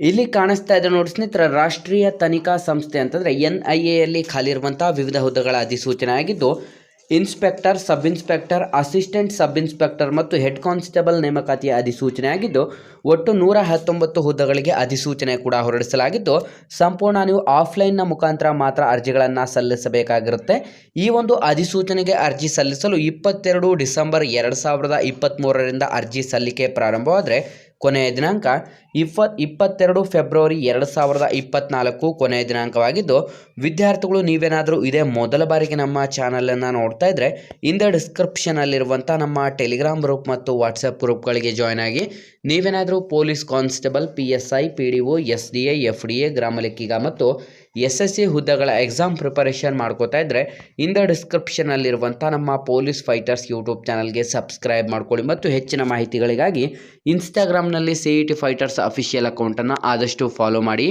ಇಲ್ಲಿ ಕಾಣಿಸ್ತಾ ಇದೆ ನೋಡಿ ಸ್ನೇಹಿತರ, ರಾಷ್ಟ್ರೀಯ ತನಿಖಾ ಸಂಸ್ಥೆ ಅಂತಂದರೆ ಎನ್ ಐ ಎಯಲ್ಲಿ ಖಾಲಿ ಇರುವಂತಹ ವಿವಿಧ ಹುದ್ದೆಗಳ ಅಧಿಸೂಚನೆ ಆಗಿದ್ದು, inspector sub inspector assistant sub inspector ಮತ್ತು ಹೆಡ್ ಕಾನ್ಸ್ಟೇಬಲ್ ನೇಮಕಾತಿಯ ಅಧಿಸೂಚನೆ ಆಗಿದ್ದು, ಒಟ್ಟು ನೂರ ಹತ್ತೊಂಬತ್ತು ಹುದ್ದೆಗಳಿಗೆ ಅಧಿಸೂಚನೆ ಕೂಡ ಹೊರಡಿಸಲಾಗಿದ್ದು, ಸಂಪೂರ್ಣ ನೀವು ಆಫ್ಲೈನ್ನ ಮುಖಾಂತರ ಮಾತ್ರ ಅರ್ಜಿಗಳನ್ನು ಸಲ್ಲಿಸಬೇಕಾಗಿರುತ್ತೆ. ಈ ಒಂದು ಅಧಿಸೂಚನೆಗೆ ಅರ್ಜಿ ಸಲ್ಲಿಸಲು ಇಪ್ಪತ್ತೆರಡು ಡಿಸೆಂಬರ್ ಎರಡು ಸಾವಿರದ ಇಪ್ಪತ್ತ್ಮೂರರಿಂದ ಅರ್ಜಿ ಸಲ್ಲಿಕೆ ಪ್ರಾರಂಭವಾದರೆ ಕೊನೆಯ ದಿನಾಂಕ ಇಪ್ಪತ್, ಇಪ್ಪತ್ತೆರಡು ಫೆಬ್ರವರಿ ಎರಡು ಸಾವಿರದ ಇಪ್ಪತ್ತ್ನಾಲ್ಕು ಕೊನೆಯ ದಿನಾಂಕವಾಗಿದ್ದು, ವಿದ್ಯಾರ್ಥಿಗಳು ನೀವೇನಾದರೂ ಇದೇ ಮೊದಲ ಬಾರಿಗೆ ನಮ್ಮ ಚಾನಲನ್ನು ನೋಡ್ತಾ ಇದ್ದರೆ ಇಂದ ಡಿಸ್ಕ್ರಿಪ್ಷನಲ್ಲಿರುವಂಥ ನಮ್ಮ ಟೆಲಿಗ್ರಾಮ್ ಗ್ರೂಪ್ ಮತ್ತು ವಾಟ್ಸಪ್ ಗ್ರೂಪ್ಗಳಿಗೆ ಜಾಯ್ನ್ ಆಗಿ, ನೀವೇನಾದರೂ police constable P S I P D O S D A F D A ಗ್ರಾಮ ಲೆಕ್ಕಿಗ ಮತ್ತು ಎಸ್ ಎಸ್ ಸಿ ಹುದ್ದೆಗಳ ಎಕ್ಸಾಮ್ ಪ್ರಿಪರೇಷನ್ ಮಾಡ್ಕೋತಾ ಇದ್ದರೆ ಇಂದ ಡಿಸ್ಕ್ರಿಪ್ಷನಲ್ಲಿರುವಂಥ ನಮ್ಮ ಪೊಲೀಸ್ ಫೈಟರ್ಸ್ ಯೂಟ್ಯೂಬ್ ಚಾನಲ್ಗೆ ಸಬ್ಸ್ಕ್ರೈಬ್ ಮಾಡ್ಕೊಳ್ಳಿ ಮತ್ತು ಹೆಚ್ಚಿನ ಮಾಹಿತಿಗಳಿಗಾಗಿ ಇನ್ಸ್ಟಾಗ್ರಾಮ್ನಲ್ಲಿ C E T fighters official ಅಕೌಂಟನ್ನು ಆದಷ್ಟು ಫಾಲೋ ಮಾಡಿ.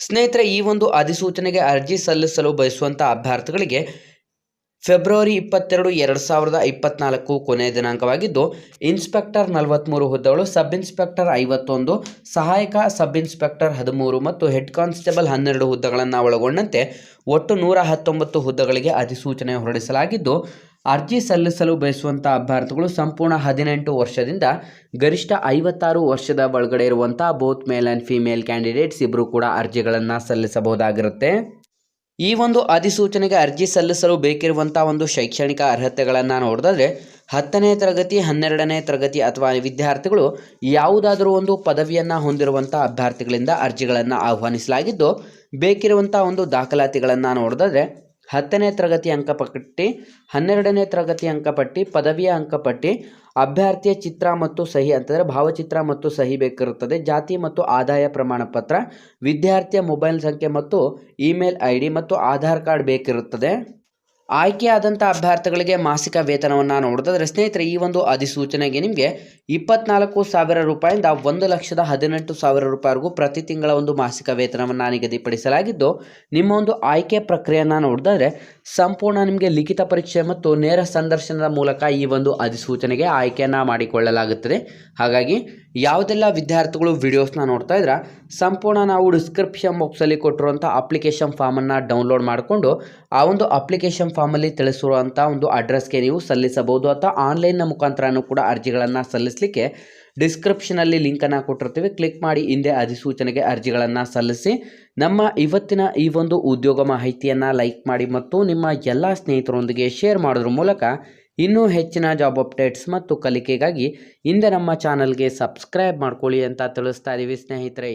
ಸ್ನೇಹಿತರೆ, ಈ ಒಂದು ಅಧಿಸೂಚನೆಗೆ ಅರ್ಜಿ ಸಲ್ಲಿಸಲು ಬಯಸುವಂಥ ಅಭ್ಯರ್ಥಿಗಳಿಗೆ ಫೆಬ್ರವರಿ ಇಪ್ಪತ್ತೆರಡು ಎರಡು ಸಾವಿರದ ಇಪ್ಪತ್ನಾಲ್ಕು ಕೊನೆಯ ದಿನಾಂಕವಾಗಿದ್ದು, ಇನ್ಸ್ಪೆಕ್ಟರ್ ನಲವತ್ತ್ಮೂರು ಹುದ್ದೆಗಳು ಸಬ್ ಇನ್ಸ್ಪೆಕ್ಟರ್ ಐವತ್ತೊಂದು, ಸಹಾಯಕ ಸಬ್ ಇನ್ಸ್ಪೆಕ್ಟರ್ ಹದಿಮೂರು ಮತ್ತು ಹೆಡ್ ಕಾನ್ಸ್ಟೇಬಲ್ ಹನ್ನೆರಡು ಹುದ್ದೆಗಳನ್ನು ಒಳಗೊಂಡಂತೆ ಒಟ್ಟು ನೂರ ಹತ್ತೊಂಬತ್ತು ಹುದ್ದೆಗಳಿಗೆ ಅಧಿಸೂಚನೆ ಹೊರಡಿಸಲಾಗಿದ್ದು, ಅರ್ಜಿ ಸಲ್ಲಿಸಲು ಬಯಸುವಂಥ ಅಭ್ಯರ್ಥಿಗಳು ಸಂಪೂರ್ಣ ಹದಿನೆಂಟು ವರ್ಷದಿಂದ ಗರಿಷ್ಠ ಐವತ್ತಾರು ವರ್ಷದ ಒಳಗಡೆ ಇರುವಂಥ both male and female candidates ಇಬ್ಬರು ಕೂಡ ಅರ್ಜಿಗಳನ್ನು ಸಲ್ಲಿಸಬಹುದಾಗಿರುತ್ತೆ. ಈ ಒಂದು ಅಧಿಸೂಚನೆಗೆ ಅರ್ಜಿ ಸಲ್ಲಿಸಲು ಬೇಕಿರುವಂಥ ಒಂದು ಶೈಕ್ಷಣಿಕ ಅರ್ಹತೆಗಳನ್ನು ನೋಡಿದ್ರೆ ಹತ್ತನೇ ತರಗತಿ, ಹನ್ನೆರಡನೇ ತರಗತಿ ಅಥವಾ ವಿದ್ಯಾರ್ಥಿಗಳು ಯಾವುದಾದರೂ ಒಂದು ಪದವಿಯನ್ನು ಹೊಂದಿರುವಂಥ ಅಭ್ಯರ್ಥಿಗಳಿಂದ ಅರ್ಜಿಗಳನ್ನು ಆಹ್ವಾನಿಸಲಾಗಿದ್ದು ಬೇಕಿರುವಂಥ ಒಂದು ದಾಖಲಾತಿಗಳನ್ನು ನೋಡಿದ್ರೆ ಹತ್ತನೇ ತರಗತಿ ಅಂಕಪಟ್ಟಿ, ಹನ್ನೆರಡನೇ ತರಗತಿ ಅಂಕಪಟ್ಟಿ, ಪದವಿಯ ಅಂಕಪಟ್ಟಿ, ಅಭ್ಯರ್ಥಿಯ ಚಿತ್ರ ಮತ್ತು ಸಹಿ ಅಂತಂದರೆ ಭಾವಚಿತ್ರ ಮತ್ತು ಸಹಿ ಬೇಕಿರುತ್ತದೆ. ಜಾತಿ ಮತ್ತು ಆದಾಯ ಪ್ರಮಾಣ ಪತ್ರ ವಿದ್ಯಾರ್ಥಿಯ ಮೊಬೈಲ್ ಸಂಖ್ಯೆ ಮತ್ತು ಇಮೇಲ್ ಐ ಡಿ ಮತ್ತು ಆಧಾರ್ ಕಾರ್ಡ್ ಬೇಕಿರುತ್ತದೆ. ಆಯ್ಕೆಯಾದಂಥ ಅಭ್ಯರ್ಥಿಗಳಿಗೆ ಮಾಸಿಕ ವೇತನವನ್ನು ನೋಡಿದ್ರೆ ಸ್ನೇಹಿತರೆ, ಈ ಒಂದು ಅಧಿಸೂಚನೆಗೆ ನಿಮಗೆ ಇಪ್ಪತ್ನಾಲ್ಕು ಸಾವಿರ ರೂಪಾಯಿಂದ ಒಂದು ಲಕ್ಷದ ಹದಿನೆಂಟು ಸಾವಿರ ರೂಪಾಯಿವರೆಗೂ ಪ್ರತಿ ತಿಂಗಳ ಒಂದು ಮಾಸಿಕ ವೇತನವನ್ನು ನಿಗದಿಪಡಿಸಲಾಗಿದ್ದು, ನಿಮ್ಮ ಒಂದು ಆಯ್ಕೆ ಪ್ರಕ್ರಿಯೆಯನ್ನು ನೋಡಿದ್ರೆ ಸಂಪೂರ್ಣ ನಿಮಗೆ ಲಿಖಿತ ಪರೀಕ್ಷೆ ಮತ್ತು ನೇರ ಸಂದರ್ಶನದ ಮೂಲಕ ಈ ಒಂದು ಅಧಿಸೂಚನೆಗೆ ಆಯ್ಕೆಯನ್ನು ಮಾಡಿಕೊಳ್ಳಲಾಗುತ್ತದೆ. ಹಾಗಾಗಿ, ಯಾವುದೆಲ್ಲ ವಿದ್ಯಾರ್ಥಿಗಳು ವಿಡಿಯೋಸ್ನ ನೋಡ್ತಾ ಇದ್ರೆ, ಸಂಪೂರ್ಣ ನಾವು ಡಿಸ್ಕ್ರಿಪ್ಷನ್ ಬಾಕ್ಸಲ್ಲಿ ಕೊಟ್ಟಿರುವಂಥ ಅಪ್ಲಿಕೇಶನ್ ಫಾರ್ಮನ್ನು ಡೌನ್ಲೋಡ್ ಮಾಡಿಕೊಂಡು, ಆ ಒಂದು ಅಪ್ಲಿಕೇಶನ್ ಫಾರ್ಮಲ್ಲಿ ತಿಳಿಸಿರುವಂಥ ಒಂದು ಅಡ್ರೆಸ್ಗೆ ನೀವು ಸಲ್ಲಿಸಬಹುದು ಅಥವಾ ಆನ್ಲೈನ್ನ ಮುಖಾಂತರನೂ ಕೂಡ ಅರ್ಜಿಗಳನ್ನು ಸಲ್ಲಿಸಲಿಕ್ಕೆ ಡಿಸ್ಕ್ರಿಪ್ಷನಲ್ಲಿ ಲಿಂಕನ್ನು ಕೊಟ್ಟಿರ್ತೀವಿ. ಕ್ಲಿಕ್ ಮಾಡಿ ಹಿಂದೆ ಅಧಿಸೂಚನೆಗೆ ಅರ್ಜಿಗಳನ್ನು ಸಲ್ಲಿಸಿ. ನಮ್ಮ ಇವತ್ತಿನ ಈ ಒಂದು ಉದ್ಯೋಗ ಮಾಹಿತಿಯನ್ನು ಲೈಕ್ ಮಾಡಿ ಮತ್ತು ನಿಮ್ಮ ಎಲ್ಲ ಸ್ನೇಹಿತರೊಂದಿಗೆ ಶೇರ್ ಮಾಡೋದ್ರ ಮೂಲಕ ಇನ್ನೂ ಹೆಚ್ಚಿನ ಜಾಬ್ ಅಪ್ಡೇಟ್ಸ್ ಮತ್ತು ಕಲಿಕೆಗಾಗಿ ಹಿಂದೆ ನಮ್ಮ ಚಾನಲ್ಗೆ ಸಬ್ಸ್ಕ್ರೈಬ್ ಮಾಡ್ಕೊಳ್ಳಿ ಅಂತ ತಿಳಿಸ್ತಾ ಇದ್ದೀವಿ ಸ್ನೇಹಿತರೆ.